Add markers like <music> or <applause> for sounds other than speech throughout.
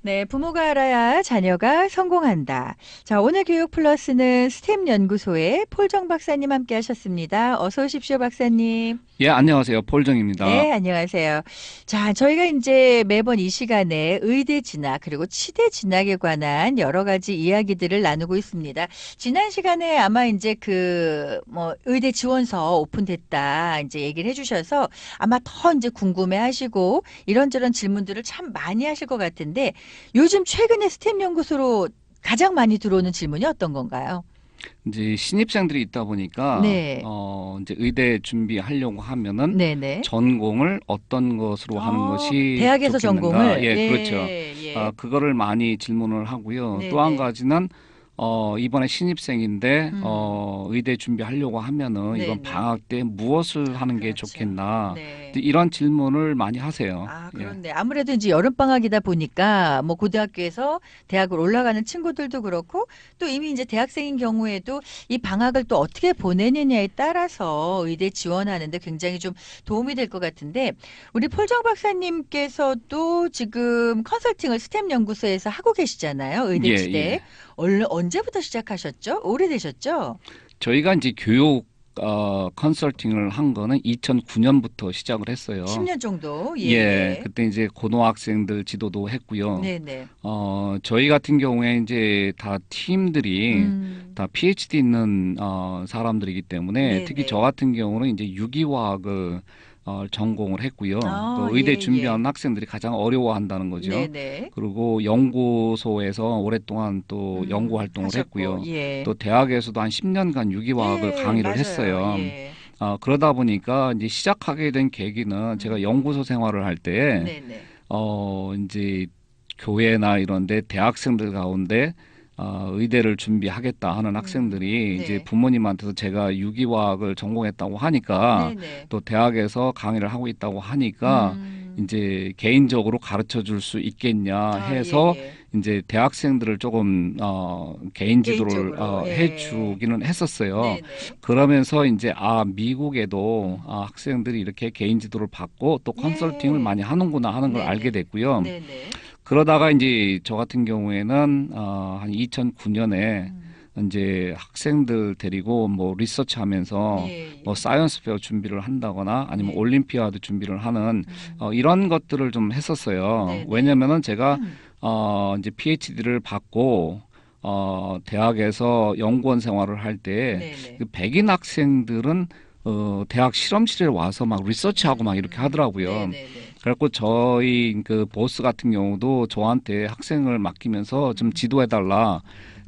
네, 부모가 알아야 자녀가 성공한다. 자, 오늘 교육 플러스는 스템 연구소의 폴정 박사님 함께 하셨습니다. 어서 오십시오, 박사님. 예, 안녕하세요. 폴정입니다. 네, 안녕하세요. 자, 저희가 이제 매번 이 시간에 의대 진학 그리고 치대 진학에 관한 여러 가지 이야기들을 나누고 있습니다. 지난 시간에 아마 이제 그 뭐 의대 지원서 오픈됐다 이제 얘기를 해주셔서 아마 더 이제 궁금해하시고 이런저런 질문들을 참 많이 하실 것 같은데 요즘 최근에 스템 연구소로 가장 많이 들어오는 질문이 어떤 건가요? 이제 신입생들이 있다 보니까 네. 어, 이제 의대 준비하려고 하면은 네네. 전공을 어떤 것으로 하는 어, 것이 대학에서 좋겠는가. 전공을 예, 그렇죠. 예. 아, 그거를 많이 질문을 하고요. 네, 또한 네. 가지는 어, 이번에 신입생인데 음. 어, 의대 준비하려고 하면은 네, 이번 네. 방학 때 무엇을 하는 게 그렇죠. 좋겠나. 네. 이제 이런 질문을 많이 하세요. 아, 예. 그런데 아무래도 이제 여름 방학이다 보니까 뭐 고등학교에서 대학을 올라가는 친구들도 그렇고 또 이미 이제 대학생인 경우에도 이 방학을 또 어떻게 보내느냐에 따라서 의대 지원하는데 굉장히 좀 도움이 될 것 같은데 우리 폴정 박사님께서도 지금 컨설팅을 스템 연구소에서 하고 계시잖아요. 의대 예, 치대. 예. 얼 언제부터 시작하셨죠? 오래되셨죠? 저희가 이제 교육 어, 컨설팅을 한 거는 2009년부터 시작을 했어요. 10년 정도. 예. 예, 그때 이제 고등학생들 지도도 했고요. 네, 네. 어, 저희 같은 경우에 이제 다 팀들이 음. 다 PhD 있는 어, 사람들이기 때문에 네, 특히 네. 저 같은 경우는 이제 유기화학을 어, 전공을 했고요. 아, 또 의대 예, 준비하는 학생들이 가장 어려워한다는 거죠. 네, 네. 그리고 연구소에서 오랫동안 또 음, 연구 활동을 하셨고, 했고요. 예. 또 대학에서도 한 10년간 유기화학을 예, 강의를 맞아요. 했어요. 예. 어, 그러다 보니까 이제 시작하게 된 계기는 제가 연구소 생활을 할 때, 음. 네, 네. 어, 이제 교회나 이런 데 대학생들 가운데 어, 의대를 준비하겠다 하는 학생들이 네. 이제 부모님한테서 제가 유기화학을 전공했다고 하니까 네, 네. 또 대학에서 강의를 하고 있다고 하니까 음. 이제 개인적으로 가르쳐 줄 수 있겠냐 아, 해서 예, 예. 이제 대학생들을 조금 어, 개인 지도를 어, 예. 해주기는 했었어요. 네, 네. 그러면서 이제 아 미국에도 아, 학생들이 이렇게 개인 지도를 받고 또 예. 컨설팅을 많이 하는구나 하는 걸 네네. 알게 됐고요. 네, 네. 그러다가 이제 저 같은 경우에는 어, 한 2009년에 음. 이제 학생들 데리고 뭐 리서치 하면서 예, 예. 뭐 사이언스 페어 준비를 한다거나 아니면 네. 올림피아드 준비를 하는 음. 어, 이런 것들을 좀 했었어요. 네네. 왜냐면은 제가 음. 어, 이제 PhD를 받고 어, 대학에서 연구원 생활을 할 때. 그 백인 학생들은 어, 대학 실험실에 와서 막 리서치하고 막 이렇게 하더라고요. 네, 네, 네. 그래갖고 저희 그 보스 같은 경우도 저한테 학생을 맡기면서 좀 지도해달라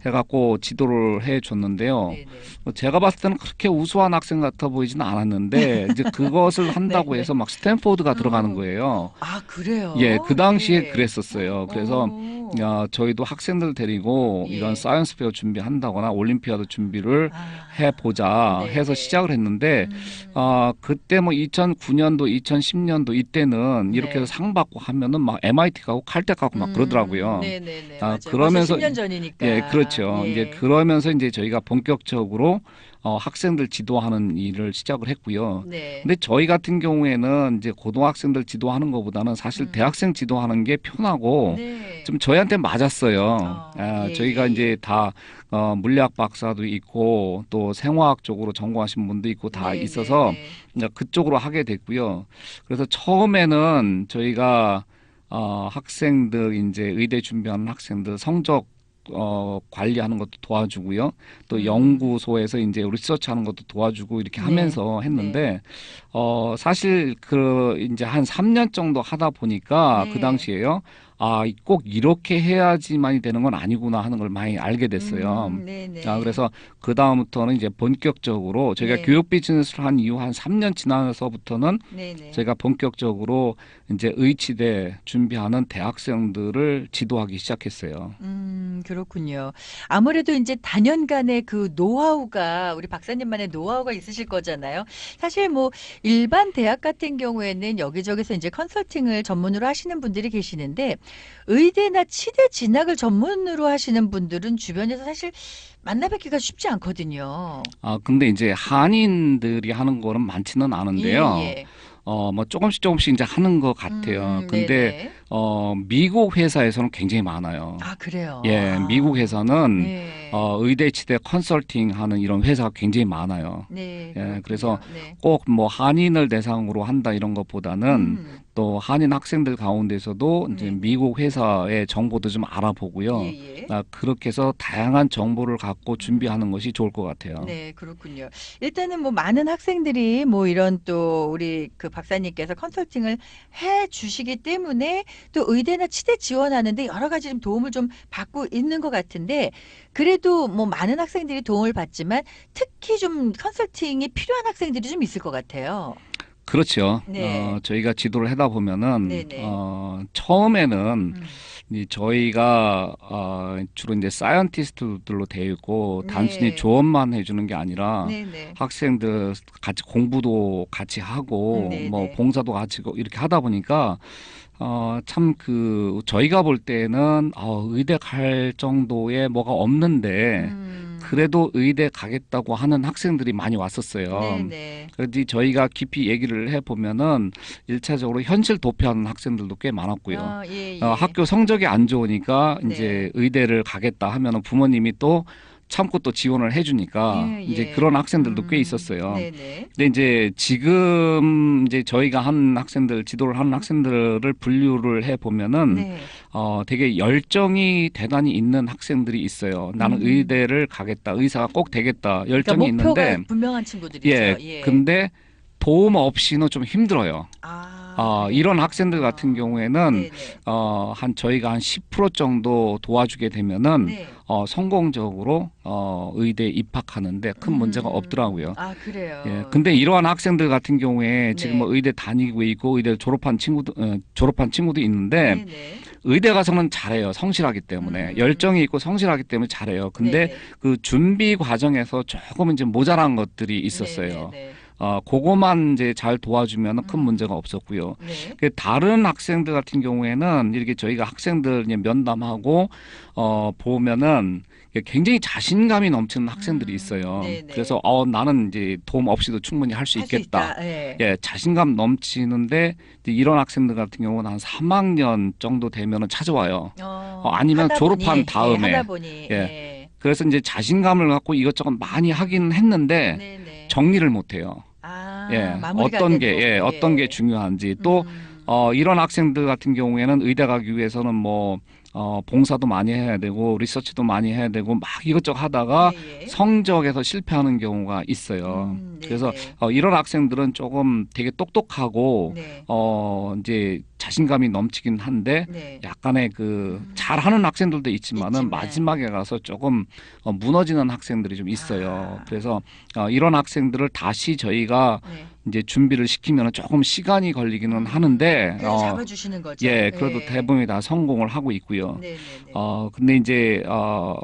해갖고 지도를 해줬는데요. 네, 네. 뭐 제가 봤을 때는 그렇게 우수한 학생 같아 보이지는 않았는데 <laughs> 이제 그것을 한다고 네, 네. 해서 막 스탠포드가 들어가는 어. 거예요. 아, 그래요? 예, 그 당시에 예. 그랬었어요. 그래서 오. 야, 저희도 학생들 데리고 예. 이런 사이언스 페어 준비한다거나 올림피아드 준비를 아. 해보자 네, 해서 네. 시작을 했는데 음. 아 그때 뭐 2009년도, 2010년도 이때는 이렇게 네. 해서 상 받고 하면은 막 MIT 가고 칼텍 가고 막 음, 그러더라고요. 네네네. 아, 맞아요. 그러면서- 벌써 10년 전이니까. 예, 그렇죠. 예. 이제 그러면서 이제 저희가 본격적으로 어, 학생들 지도하는 일을 시작을 했고요. 네. 근데 저희 같은 경우에는 이제 고등학생들 지도하는 것보다는 사실 음. 대학생 지도하는 게 편하고 네. 좀 저희한테 맞았어요. 어, 아, 예, 저희가 예, 이제 다 어, 물리학 박사도 있고 또 생화학 쪽으로 전공하신 분도 있고 다 네, 있어서 네, 그쪽으로 하게 됐고요. 그래서 처음에는 저희가 어, 학생들 이제 의대 준비하는 학생들 성적 어, 관리하는 것도 도와주고요. 또 음. 연구소에서 이제 리서치하는 것도 도와주고 이렇게 네. 하면서 했는데 어, 사실 그 이제 한 3년 정도 하다 보니까 네. 그 당시에요. 아, 꼭 이렇게 해야지만이 되는 건 아니구나 하는 걸 많이 알게 됐어요. 음, 네네. 자, 그래서 그 다음부터는 이제 본격적으로 저희가 네. 교육 비즈니스를 한 이후 한 3년 지나서부터는 네네. 제가 본격적으로 이제 의치대 준비하는 대학생들을 지도하기 시작했어요. 음, 그렇군요. 아무래도 이제 단연간의 그 노하우가 우리 박사님만의 노하우가 있으실 거잖아요. 사실 뭐 일반 대학 같은 경우에는 여기저기서 이제 컨설팅을 전문으로 하시는 분들이 계시는데 의대나 치대 진학을 전문으로 하시는 분들은 주변에서 사실 만나뵙기가 쉽지 않거든요. 아, 근데 이제 한인들이 하는 거는 많지는 않은데요. 예, 예. 어, 뭐 조금씩 조금씩 이제 하는 것 같아요. 음, 근데 네네. 어, 미국 회사에서는 굉장히 많아요. 아 그래요. 예, 아. 미국 회사는 네. 어, 의대 치대 컨설팅 하는 이런 회사가 굉장히 많아요. 네. 예. 그래서 네. 꼭 뭐 한인을 대상으로 한다 이런 것보다는 음, 또 한인 학생들 가운데서도 이제 네. 미국 회사의 정보도 좀 알아보고요. 예, 예. 아, 그렇게 해서 다양한 정보를 갖고 준비하는 것이 좋을 것 같아요. 네, 그렇군요. 일단은 뭐 많은 학생들이 뭐 이런 또 우리 그 박사님께서 컨설팅을 해 주시기 때문에 또 의대나 치대 지원하는데 여러 가지 좀 도움을 좀 받고 있는 것 같은데 그래도 뭐 많은 학생들이 도움을 받지만 특히 좀 컨설팅이 필요한 학생들이 좀 있을 것 같아요. 그렇죠. 네. 어, 저희가 지도를 하다 보면은 네네. 어, 처음에는 음. 이 저희가 어, 주로 이제 사이언티스트들로 되어 있고 네. 단순히 조언만 해주는 게 아니라 네, 네. 학생들 같이 공부도 같이 하고 음, 네, 뭐 네. 봉사도 같이 이렇게 하다 보니까 어, 참 그 저희가 볼 때는 어, 의대 갈 정도의 뭐가 없는데 음. 그래도 의대 가겠다고 하는 학생들이 많이 왔었어요. 네, 네. 그런데 저희가 깊이 얘기를 해 보면은 일차적으로 현실 도피하는 학생들도 꽤 많았고요. 아, 예, 예. 어, 학교 성적이 안 좋으니까 네. 이제 의대를 가겠다 하면은 부모님이 또 참고 또 지원을 해주니까 예, 이제 예. 그런 학생들도 꽤 음, 있었어요. 네, 네. 근데 이제 지금 이제 저희가 한 학생들 지도를 하는 학생들을 분류를 해 보면은 네. 어 되게 열정이 대단히 있는 학생들이 있어요. 나는 음. 의대를 가겠다, 의사가 꼭 되겠다 열정이 그러니까 목표가 있는데 분명한 친구들이죠. 예, 예. 근데 도움 없이는 좀 힘들어요. 아, 어? 이런 학생들 같은 아, 경우에는 네네. 어, 한 저희가 한 10% 정도 도와주게 되면은 네. 어, 성공적으로 어, 의대에 입학하는데 큰 문제가 음. 없더라고요. 아 그래요. 예, 근데 이러한 학생들 같은 경우에 지금 네. 뭐 의대 다니고 있고 의대 졸업한 친구도 어, 졸업한 친구도 있는데 네네. 의대 가서는 잘해요 성실하기 때문에 음. 열정이 있고 성실하기 때문에 잘해요. 근데 네네. 그 준비 과정에서 조금 이제 모자란 것들이 있었어요. 네네네. 어, 그거만 이제 잘 도와주면 큰 음. 문제가 없었고요. 네. 그 다른 학생들 같은 경우에는 이렇게 저희가 학생들 면담하고 어 보면은 굉장히 자신감이 넘치는 학생들이 음, 있어요. 네네. 그래서 어 나는 이제 도움 없이도 충분히 할 수 있겠다. 있다. 예. 예, 자신감 넘치는데 이런 학생들 같은 경우는 한 3학년 정도 되면은 찾아와요. 어, 어, 아니면 졸업한 보니, 다음에. 예, 하다 보니 예. 예. 그래서 이제 자신감을 갖고 이것저것 많이 하긴 했는데 네네. 정리를 못 해요. 아, 예. 안 어떤 게 되고. 예, 어떤 게 중요한지 또 음. 어, 이런 학생들 같은 경우에는 의대 가기 위해서는 뭐, 어, 봉사도 많이 해야 되고, 리서치도 많이 해야 되고, 막 이것저것 하다가 예, 예. 성적에서 실패하는 경우가 있어요. 음, 네네. 그래서 어, 이런 학생들은 조금 되게 똑똑하고, 네. 어, 이제 자신감이 넘치긴 한데, 네. 약간의 그 음. 잘하는 학생들도 있지만은 있지만. 마지막에 가서 조금 어, 무너지는 학생들이 좀 있어요. 아. 그래서 어, 이런 학생들을 다시 저희가 네. 이제 준비를 시키면 조금 시간이 걸리기는 하는데 그래서 어, 잡아주시는 거죠. 예, 그래도 예. 대부분이 다 성공을 하고 있고요. 네 네 네. 어, 근데 이제 어,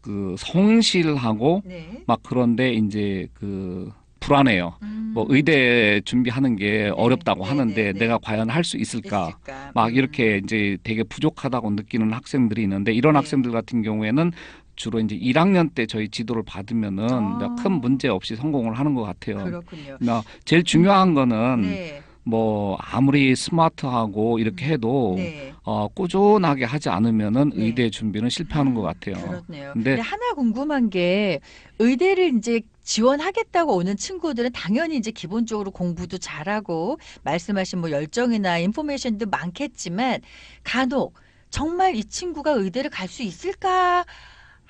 그 성실하고 네. 막 그런데 이제 그 불안해요. 음. 뭐 의대 준비하는 게 어렵다고 네, 하는데 네, 네. 내가 과연 할 수 있을까? 있을까? 막 음. 이렇게 이제 되게 부족하다고 느끼는 학생들이 있는데 이런 네. 학생들 같은 경우에는 주로 이제 1학년 때 저희 지도를 받으면은 아. 큰 문제 없이 성공을 하는 것 같아요. 그렇군요. 나 제일 중요한 거는 네. 뭐 아무리 스마트하고 이렇게 해도 네. 어, 꾸준하게 하지 않으면은 네. 의대 준비는 실패하는 것 같아요. 그렇네요. 근데- 근데 하나 궁금한 게 의대를 이제 지원하겠다고 오는 친구들은 당연히 이제 기본적으로 공부도 잘하고 말씀하신 뭐 열정이나 인포메이션도 많겠지만 간혹 정말 이 친구가 의대를 갈 수 있을까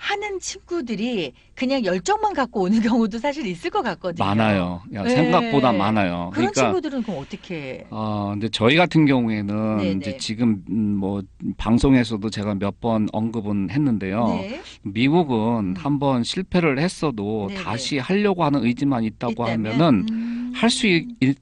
하는 친구들이 그냥 열정만 갖고 오는 <laughs> 경우도 사실 있을 것 같거든요. 많아요. 야, 네. 생각보다 많아요. 그런 그러니까 친구들은 그럼 어떻게? 어, 근데 저희 같은 경우에는 네네. 이제 지금 음, 뭐 방송에서도 제가 몇 번 언급은 했는데요. 네. 미국은 음. 한번 실패를 했어도 네네. 다시 하려고 하는 의지만 있다고 있다면? 하면은 음. 할수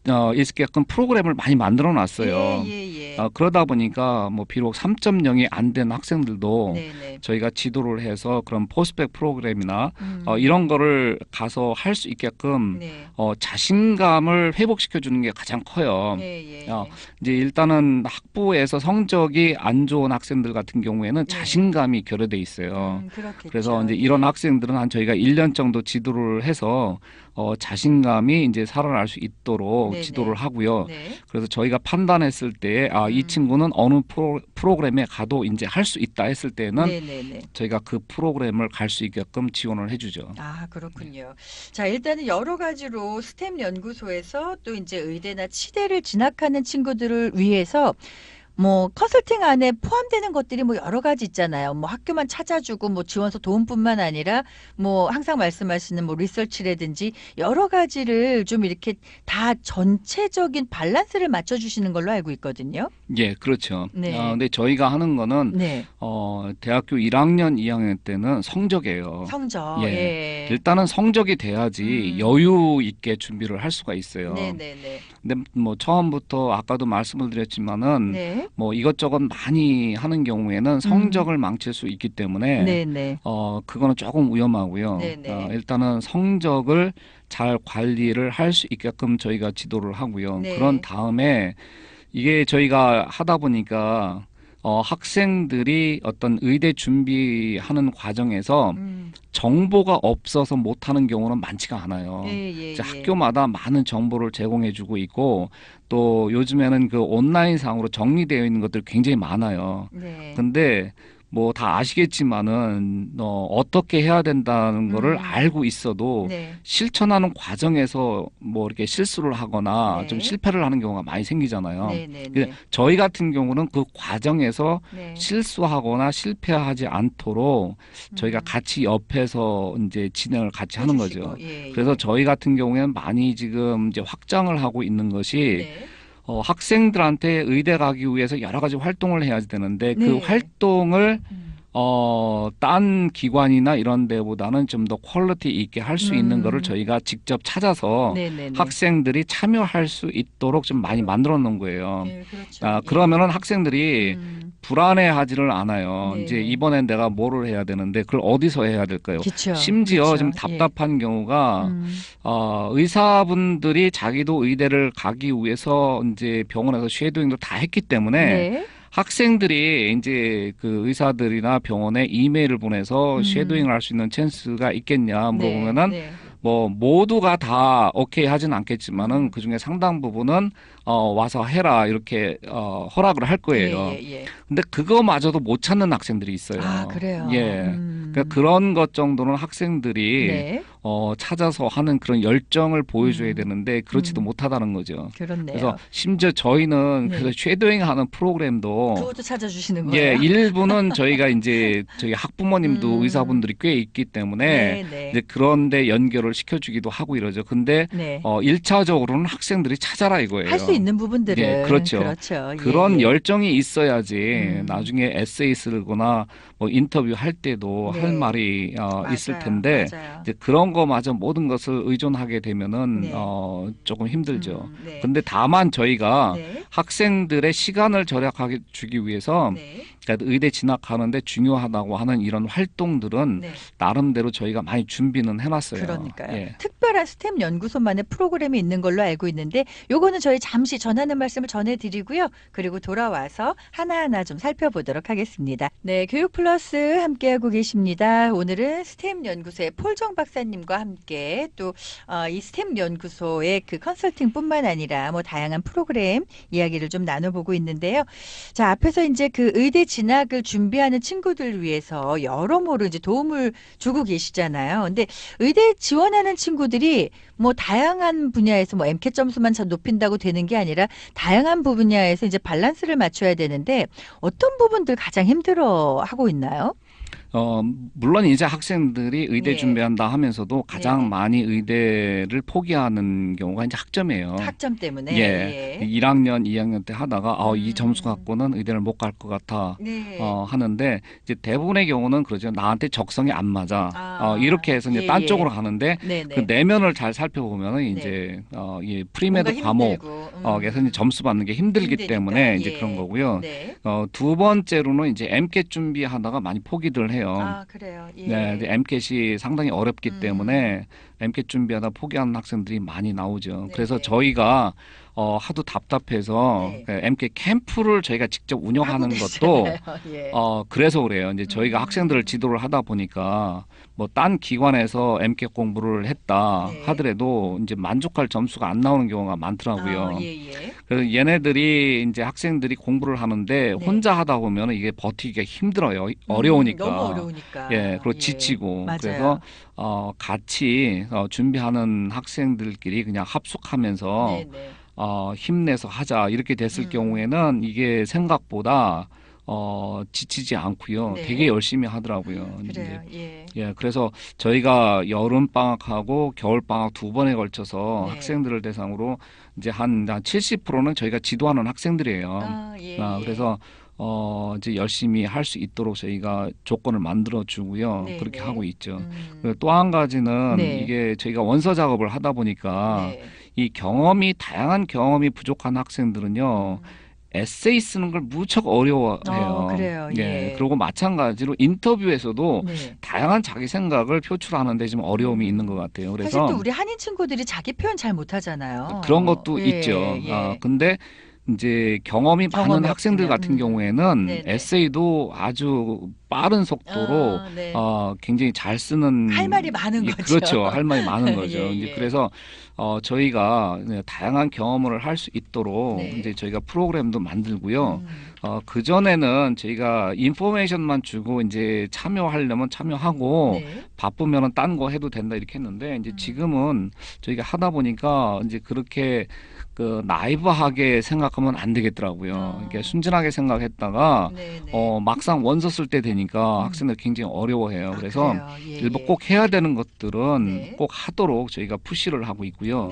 어, 있게끔 프로그램을 많이 만들어 놨어요. 예, 예, 예. 어, 그러다 보니까 뭐 비록 3.0이 안 된 학생들도 네네. 저희가 지도를 해서 그런 포스펙 프로그램이나 음. 어, 이런 거를 가서 할 수 있게끔 네. 어, 자신감을 회복시켜 주는 게 가장 커요. 예, 예. 어, 이제 일단은 학부에서 성적이 안 좋은 학생들 같은 경우에는 네. 자신감이 결여돼 있어요. 음. 그래서 이제 이런 예. 학생들은 한 저희가 1년 정도 지도를 해서 어, 자신감이 이제 살아날 수 있도록 네네. 지도를 하고요. 네. 그래서 저희가 판단했을 때, 아, 아, 이 음. 친구는 어느 프로, 프로그램에 가도 이제 할 수 있다 했을 때는 네네네. 저희가 그 프로그램을 갈 수 있게끔 지원을 해주죠. 아, 그렇군요. 자, 일단은 여러 가지로 스템 연구소에서 또 이제 의대나 치대를 진학하는 친구들을 위해서 뭐 컨설팅 안에 포함되는 것들이 뭐 여러 가지 있잖아요. 뭐 학교만 찾아주고 뭐 지원서 도움뿐만 아니라 뭐 항상 말씀하시는 뭐 리서치라든지 여러 가지를 좀 이렇게 다 전체적인 밸런스를 맞춰 주시는 걸로 알고 있거든요. 예, 그렇죠. 네. 아, 근데 저희가 하는 거는 네. 어, 대학교 1학년, 2학년 때는 성적이에요. 성적. 예. 예. 일단은 성적이 돼야지 음. 여유 있게 준비를 할 수가 있어요. 네, 네, 네. 근데 뭐 처음부터 아까도 말씀을 드렸지만은 네. 뭐 이것저것 많이 하는 경우에는 성적을 망칠 수 있기 때문에 음. 네, 네. 어 그거는 조금 위험하고요. 네네. 어, 일단은 성적을 잘 관리를 할 수 있게끔 저희가 지도를 하고요. 네. 그런 다음에 이게 저희가 하다 보니까 어 학생들이 어떤 의대 준비하는 과정에서 음. 정보가 없어서 못하는 경우는 많지가 않아요. 예, 예, 어, 이제 예. 학교마다 많은 정보를 제공해주고 있고 또 요즘에는 그 온라인 상으로 정리되어 있는 것들이 굉장히 많아요. 네. 근데 뭐 다 아시겠지만은 어, 어떻게 해야 된다는 거를 음. 알고 있어도 네. 실천하는 과정에서 뭐 이렇게 실수를 하거나 네. 좀 실패를 하는 경우가 많이 생기잖아요. 네, 네, 그 네. 저희 같은 경우는 그 과정에서 네. 실수하거나 실패하지 않도록 저희가 음. 같이 옆에서 이제 진행을 같이 하는 해주시고, 거죠. 예, 예. 그래서 저희 같은 경우에는 많이 지금 이제 확장을 하고 있는 것이 네. 어, 학생들한테 의대 가기 위해서 여러 가지 활동을 해야 되는데 그 네. 활동을 음. 어, 딴 기관이나 이런 데보다는 좀 더 퀄리티 있게 할수 있는 음. 거를 저희가 직접 찾아서 네, 네, 네. 학생들이 참여할 수 있도록 좀 많이 만들어 놓은 거예요. 예, 그렇죠. 아, 예. 그러면은 학생들이 음. 불안해하지를 않아요. 네. 이제 이번엔 내가 뭐를 해야 되는데 그걸 어디서 해야 될까요? 그쵸. 심지어. 좀 예. 답답한 경우가 음. 어, 의사분들이 자기도 의대를 가기 위해서 이제 병원에서 쉐도잉도 다 했기 때문에 네. 학생들이 이제 그 의사들이나 병원에 이메일을 보내서 음. 쉐도잉을 할 수 있는 찬스가 있겠냐 네. 물어보면은 네. 뭐 모두가 다 오케이 하진 않겠지만은 음. 그 중에 상당 부분은 어 와서 해라 이렇게 어 허락을 할 거예요. 예, 예, 예. 근데 그거마저도 못 찾는 학생들이 있어요. 아, 그래요. 예. 음. 그러니까 그런 것 정도는 학생들이 네. 어 찾아서 하는 그런 열정을 보여줘야 음. 되는데 그렇지도 음. 못하다는 거죠. 그렇네요. 그래서 심지어 저희는 네. 그래서 쉐도잉 하는 프로그램도 그것도 찾아주시는 어. 예, 거예요. 일부는 <laughs> 저희가 이제 저희 학부모님도 음. 의사분들이 꽤 있기 때문에 네, 네. 이제 그런데 연결을 시켜주기도 하고 이러죠. 근데 네. 어, 일차적으로는 학생들이 찾아라 이거예요. 할 수 있는 부분들은 예, 그렇죠. 그렇죠. 예, 그런 예. 열정이 있어야지 음. 나중에 에세이 쓰거나 뭐 인터뷰 할 때도 네. 할 말이 어, 있을 맞아요, 텐데 맞아요. 이제 그런 거마저 모든 것을 의존하게 되면은 네. 어, 조금 힘들죠. 음, 네. 근데 다만 저희가 네. 학생들의 시간을 절약하게 주기 위해서 네. 그러니까 의대 진학하는데 중요하다고 하는 이런 활동들은 네. 나름대로 저희가 많이 준비는 해놨어요. 그러니까요. 예. 특별한 스템 연구소만의 프로그램이 있는 걸로 알고 있는데 요거는 저희 잠시 전하는 말씀을 전해드리고요. 그리고 돌아와서 하나하나 좀 살펴보도록 하겠습니다. 네, 교육 플러스 함께하고 계십니다. 오늘은 스템 연구소의 폴정 박사님과 함께 또 어, 이 스템 연구소의 그 컨설팅뿐만 아니라 뭐 다양한 프로그램 이야기를 좀 나눠보고 있는데요. 자, 앞에서 이제 그 의대 진학을 준비하는 친구들 위해서 여러모로 이제 도움을 주고 계시잖아요. 근데 의대 지원하는 친구들이 뭐 다양한 분야에서 뭐 MCAT 점수만 참 높인다고 되는 게 아니라 다양한 분야에서 이제 밸런스를 맞춰야 되는데 어떤 부분들 가장 힘들어 하고 있나요? 어, 물론 이제 학생들이 의대 예. 준비한다 하면서도 가장 네. 많이 의대를 포기하는 경우가 이제 학점이에요. 학점 때문에. 어. 예. 1학년, 2학년 때 하다가 아, 이 음. 점수 갖고는 의대를 못 갈 것 같아. 네. 어, 하는데 이제 대부분의 경우는 그러죠. 나한테 적성이 안 맞아. 아, 어, 이렇게 해서 이제 예, 딴 예. 쪽으로 가는데 네네. 그 내면을 잘 살펴보면 은 이제 어, 이 프리메드 뭔가 과목 힘들고, 음. 어, 그래서 이제 점수 받는 게 힘들기 힘드니까, 때문에 이제 예. 그런 거고요. 네. 어, 두 번째로는 이제 MCAT 준비하다가 많이 포기들 해요. 아 그래요. 예. 네, 이제 MCAT이 상당히 어렵기 음. 때문에 MCAT 준비하다 포기하는 학생들이 많이 나오죠. 네, 그래서 네. 저희가 어, 하도 답답해서 네. 그 MK 캠프를 저희가 직접 운영하는 하고 것도 계시잖아요. <laughs> 예. 어, 그래서 그래요. 이제 저희가 음. 학생들을 지도를 하다 보니까 뭐 딴 기관에서 MK 공부를 했다 네. 하더라도 이제 만족할 점수가 안 나오는 경우가 많더라고요. 아, 예, 예. 그래서 얘네들이 이제 학생들이 공부를 하는데 네. 혼자 하다 보면 이게 버티기가 힘들어요. 어려우니까. 음, 너무 어려우니까. 예, 그리고 지치고 맞아요. 그래서 어 같이 어, 준비하는 학생들끼리 그냥 합숙하면서 네, 네. 어 힘내서 하자 이렇게 됐을 음. 경우에는 이게 생각보다 어 지치지 않고요. 네. 되게 열심히 하더라고요. 그래요. 예. 예, 그래서 저희가 여름 방학하고 겨울 방학 두 번에 걸쳐서 네. 학생들을 대상으로 이제 한, 한 70%는 저희가 지도하는 학생들이에요. 아, 예. 아, 예. 그래서 어 이제 열심히 할 수 있도록 저희가 조건을 만들어 주고요. 네, 그렇게 네. 하고 있죠. 음. 또한 가지는 네. 이게 저희가 원서 작업을 하다 보니까 네. 이 경험이 다양한 경험이 부족한 학생들은요. 음. 에세이 쓰는 걸 무척 어려워해요. 어, 그래요. 예. 그리고 마찬가지로 인터뷰에서도 네. 다양한 자기 생각을 표출하는데 좀 어려움이 있는 것 같아요. 사실 그래서 또 우리 한인 친구들이 자기 표현 잘 못하잖아요. 그런 것도 예, 있죠. 예. 아, 근데 이제 경험이 많은 경험이 학생들 없으면, 같은 음. 경우에는 네네. 에세이도 아주 빠른 속도로 아, 네. 어, 굉장히 잘 쓰는 할 말이 많은 예, 거죠. 그렇죠. 할 말이 많은 <laughs> 거죠. 예, 이제 예. 그래서 어, 저희가 다양한 경험을 할 수 있도록 네. 이제 저희가 프로그램도 만들고요. 음. 어, 그 전에는 저희가 인포메이션만 주고 이제 참여하려면 참여하고 네. 바쁘면은 딴 거 해도 된다 이렇게 했는데 이제 음. 지금은 저희가 하다 보니까 이제 그렇게 그 나이브하게 생각하면 안 되겠더라고요. 어. 이렇게 순진하게 생각했다가 네, 네. 어 막상 원서 쓸 때 되니까 음. 학생들 굉장히 어려워해요. 아, 그래서. 예, 일부 예. 꼭 해야 되는 것들은 네. 꼭 하도록 저희가 푸시를 하고 있고요.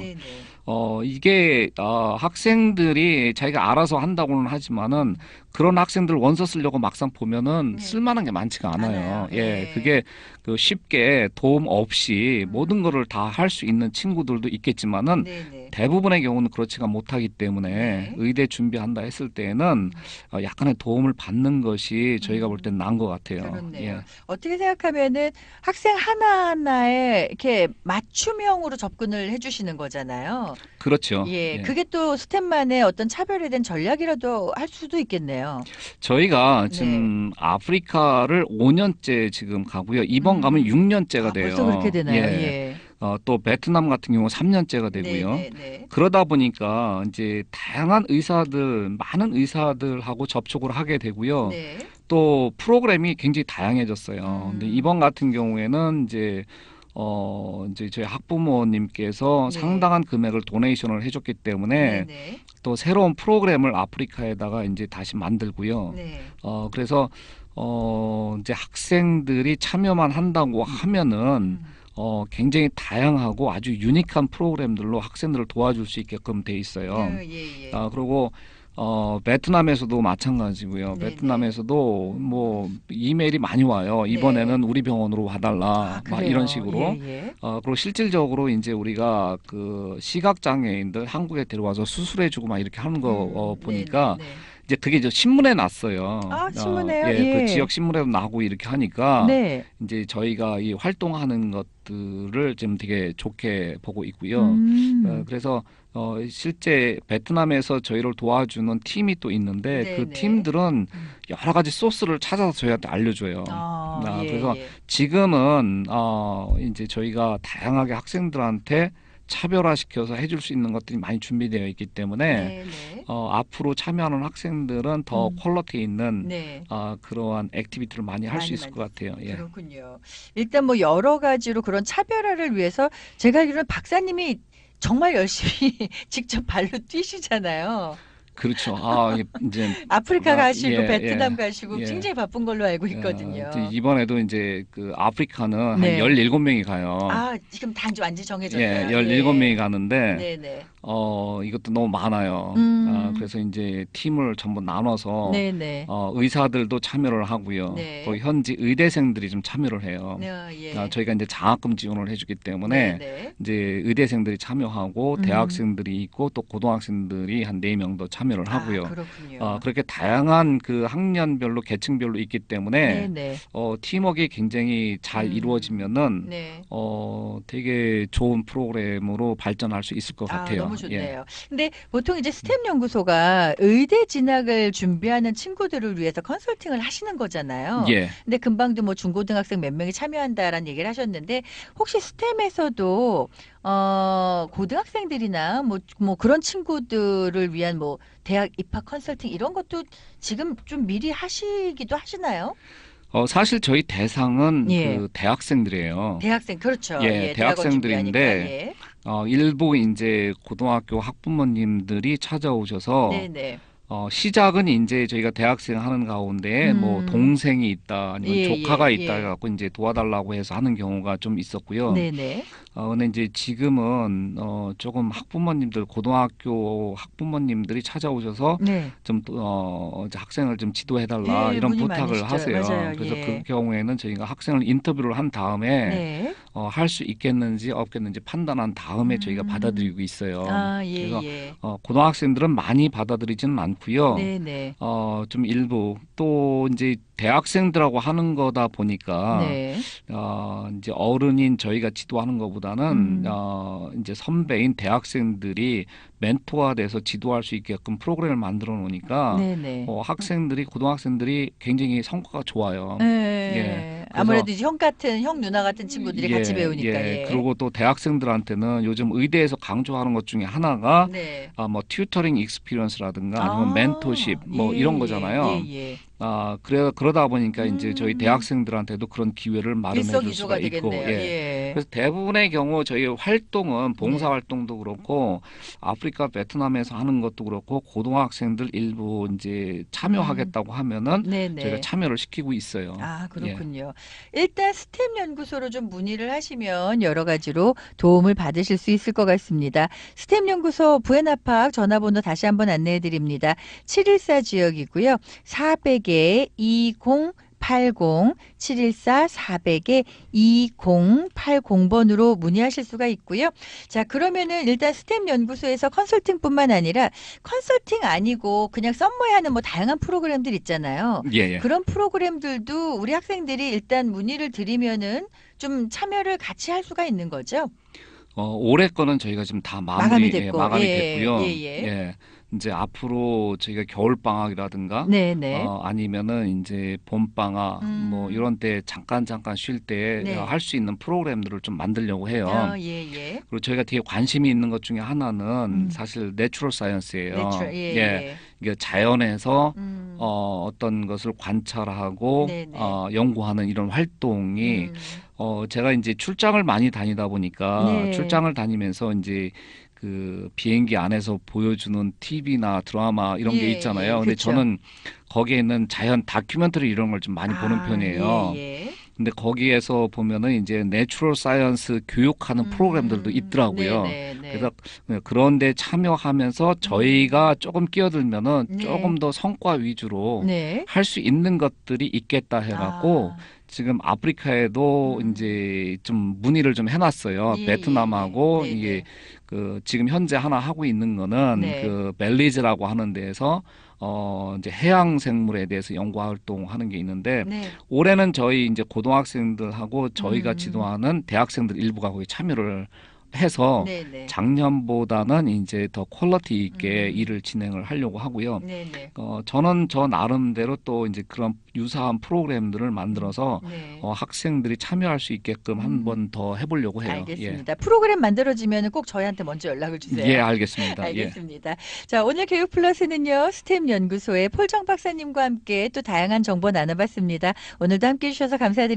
네, 네. 어 이게 어, 학생들이 자기가 알아서 한다고는 하지만은 그런 학생들 원서 쓰려고 막상 보면은 네. 쓸만한 게 많지가 않아요. 예, 예. 그게 그 쉽게 도움 없이 음. 모든 거를 다 할 수 있는 친구들도 있겠지만은 네, 네. 대부분의 경우는 그렇지가 못하기 때문에 네. 의대 준비한다 했을 때는 어, 약간의 도움을 받는 것이 저희가 볼땐 나은 것 같아요. 음. 그렇네요. 예. 어떻게 생각하면은 학생 하나하나에 이렇게 맞춤형으로 접근을 해주시는 거잖아요. 그렇죠. 예, 예. 그게 또 스텝만의 어떤 차별에 대한 전략이라도 할 수도 있겠네요. 저희가 지금 아프리카를 5년째 지금 가고요. 이번 음. 가면 6년째가 아, 돼요. 벌써 그렇게 되나요? 예. 예. 어, 또 베트남 같은 경우 3년째가 되고요. 네, 네, 네. 그러다 보니까 이제 다양한 의사들, 많은 의사들하고 접촉을 하게 되고요. 네. 또 프로그램이 굉장히 다양해졌어요. 음. 근데 이번 같은 경우에는 이제 어 이제 저희 학부모님께서 네. 상당한 금액을 도네이션을 해줬기 때문에 네, 네. 또 새로운 프로그램을 아프리카에다가 이제 다시 만들고요. 네. 어 그래서 어 이제 학생들이 참여만 한다고 하면은 음. 어 굉장히 다양하고 아주 유니크한 프로그램들로 학생들을 도와줄 수 있게끔 돼 있어요. 예, 예, 예. 아 그리고 어 베트남에서도 마찬가지고요. 네네. 베트남에서도 뭐 이메일이 많이 와요. 이번에는 우리 병원으로 와달라 네. 아, 막? 이런 식으로. 예, 예. 어 그리고 실질적으로 이제 우리가 그 시각 장애인들 한국에 데려와서 수술해주고 막 이렇게 하는 거 음, 어, 네, 보니까 네, 네. 이제 그게 이제 신문에 났어요. 아, 어, 신문에요? 예, 예. 그 지역 신문에도 나고 이렇게 하니까 네. 이제 저희가 이 활동하는 것들을 좀 되게 좋게 보고 있고요. 음. 어, 그래서 어, 실제 베트남에서 저희를 도와주는 팀이 또 있는데 네네. 그 팀들은 여러 가지 소스를 찾아서 저희한테 알려줘요. 아, 아, 예, 그래서 예. 지금은 어, 이제 저희가 다양하게 학생들한테 차별화시켜서 해줄 수 있는 것들이 많이 준비되어 있기 때문에 네, 네. 어, 앞으로 참여하는 학생들은 더 음. 퀄리티 있는 네. 어, 그러한 액티비티를 많이 할수 많이 있을 것 같아요. 예. 그렇군요. 일단 뭐 여러 가지로 그런 차별화를 위해서 제가 알기로는 박사님이 정말 열심히 <laughs> 직접 발로 뛰시잖아요. 그렇죠. 아, 이게 이제 <laughs> 아프리카 아, 가시고 예, 베트남 예, 가시고 예. 굉장히 바쁜 걸로 알고 있거든요. 어, 이제 이번에도 이제 그 아프리카는 네. 한 17명이 가요. 아, 지금 단지 완전 정해졌어요. 예, 17명이 가는데 네, 네. 어, 이것도 너무 많아요. 음. 아, 그래서 이제 팀을 전부 나눠서 네, 네. 어, 의사들도 참여를 하고요. 네. 또 현지 의대생들이 좀 참여를 해요. 네, 예. 아, 저희가 이제 장학금 지원을 해주기 때문에 네, 네. 이제 의대생들이 참여하고 음. 대학생들이 있고 또 고등학생들이 한 네명더 참여. 참여를 하고요. 아, 그렇군요. 어, 그렇게 다양한 그 학년별로 계층별로 있기 때문에 네네. 어, 팀워크가 굉장히 잘 음. 이루어지면은 네. 어, 되게 좋은 프로그램으로 발전할 수 있을 것 아, 같아요. 너무 예. 좋네요. 근데 보통 이제 스템 연구소가 의대 진학을 준비하는 친구들을 위해서 컨설팅을 하시는 거잖아요. 예. 근데 금방도 뭐 중고등학생 몇 명이 참여한다라는 얘기를 하셨는데 혹시 스템에서도 어 고등학생들이나 뭐 뭐 그런 친구들을 위한 뭐 대학 입학 컨설팅 이런 것도 지금 좀 미리 하시기도 하시나요? 어, 사실 저희 대상은 예. 그 대학생들이에요. 대학생 그렇죠. 예, 대학원 대학생들인데 준비하니까, 예. 어, 일부 이제 고등학교 학부모님들이 찾아오셔서 네네. 어, 시작은 이제 저희가 대학생 하는 가운데 뭐 음. 동생이 있다 아니면 예, 조카가 예, 있다 예. 해갖고 이제 도와달라고 해서 하는 경우가 좀 있었고요. 네네. 어, 근데 이제 지금은 어, 조금 학부모님들 고등학교 학부모님들이 찾아오셔서 네. 좀 어, 이제 학생을 좀 지도해달라 예, 이런 문의 부탁을 많으시죠. 하세요. 맞아요. 그래서 예. 그 경우에는 저희가 학생을 인터뷰를 한 다음에 네. 어, 할 수 있겠는지 없겠는지 판단한 다음에 저희가 음. 받아들이고 있어요. 아, 예, 그래서 예. 어, 고등학생들은 많이 받아들이지는 않고 요. 네네. 어, 좀 일부 또 이제 대학생들하고 하는 거다 보니까 네. 어, 이제 어른인 저희가 지도하는 것보다는 음. 어, 이제 선배인 대학생들이 멘토가 돼서 지도할 수 있게끔 프로그램을 만들어 놓으니까 네네. 어, 학생들이 고등학생들이 굉장히 성과가 좋아요. 네. 예. 아무래도 이제 형 같은 형 누나 같은 친구들이 같이 배우니까 예. 그리고 또 대학생들한테는 요즘 의대에서 강조하는 것 중에 하나가 네. 아, 뭐 튜터링 익스피리언스라든가 아니면 아, 멘토십 뭐 예, 이런 예, 거잖아요. 예, 예. 아, 그래 그러다 보니까 이제 저희 음. 대학생들한테도 그런 기회를 마련해 줄 수가 있고 되겠네요. 예. 그래서 대부분의 경우 저희 활동은 봉사 활동도 그렇고 아프리카 베트남에서 하는 것도 그렇고 고등학생들 일부 이제 참여하겠다고 하면은 네네. 저희가 참여를 시키고 있어요. 아, 그렇군요. 일단 스템 연구소로 좀 문의를 하시면 여러 가지로 도움을 받으실 수 있을 것 같습니다. 스템 연구소 부에나팍 전화번호 다시 한번 안내해 드립니다. 714 지역이고요. 400에 2080 714 400에 2080번으로 문의하실 수가 있고요. 자, 그러면은 일단 스템 연구소에서 컨설팅뿐만 아니라 컨설팅 아니고 그냥 썸머에 하는 뭐 다양한 프로그램들 있잖아요. 예, 예. 그런 프로그램들도 우리 학생들이 일단 문의를 드리면은 좀 참여를 같이 할 수가 있는 거죠. 어, 올해 거는 저희가 지금 다 마무리 마감이 예, 됐고, 마감이 예, 됐고요. 예, 예. 이제 앞으로 저희가 겨울 방학이라든가 네, 네. 어, 아니면은 이제 봄 방학 음. 뭐 이런 때 잠깐 잠깐 쉴 때 네. 할 수 있는 프로그램들을 좀 만들려고 해요. 어, 예, 예. 그리고 저희가 되게 관심이 있는 것 중에 하나는 음. 사실 내추럴 사이언스예요. 내추럴, 예, 예. 이게 자연에서 음. 어, 어떤 것을 관찰하고 네네. 어, 연구하는 이런 활동이 음. 어, 제가 이제 출장을 많이 다니다 보니까 네. 출장을 다니면서 이제 그 비행기 안에서 보여주는 TV나 드라마 이런 예, 게 있잖아요. 예, 근데 그쵸. 저는 거기에 있는 자연 다큐멘터리 이런 걸 좀 많이 보는 아, 편이에요. 예, 예. 근데 거기에서 보면은 이제 내추럴 사이언스 교육하는 프로그램들도 음. 있더라고요. 네, 네, 네. 그래서 그런데 참여하면서 저희가 조금 끼어들면은 네. 조금 더 성과 위주로 네. 할 수 있는 것들이 있겠다 해갖고 아, 지금 아프리카에도 음. 이제 좀 문의를 좀 해놨어요. 예, 베트남하고 예, 예. 이게 네네. 그 지금 현재 하나 하고 있는 거는 네. 그 벨리즈라고 하는 데에서 어 이제 해양 생물에 대해서 연구 활동하는 게 있는데 네. 올해는 저희 이제 고등학생들하고 저희가 음. 지도하는 대학생들 일부가 거기 참여를 해서 네, 네. 작년보다는 이제 더 퀄리티 있게 음. 일을 진행을 하려고 하고요. 네, 네. 어, 저는 저 나름대로 또 이제 그런 유사한 프로그램들을 만들어서 네. 어, 학생들이 참여할 수 있게끔 음. 한번 더 해보려고 해요. 알겠습니다. 프로그램 만들어지면 꼭 저희한테 먼저 연락을 예, 주세요. 예 알겠습니다. 예. 알겠습니다. 자, 오늘 교육 플러스는요, 스템 연구소의 폴정 박사님과 함께 또 다양한 정보 나눠봤습니다. 오늘도 함께 해 주셔서 감사드립니다.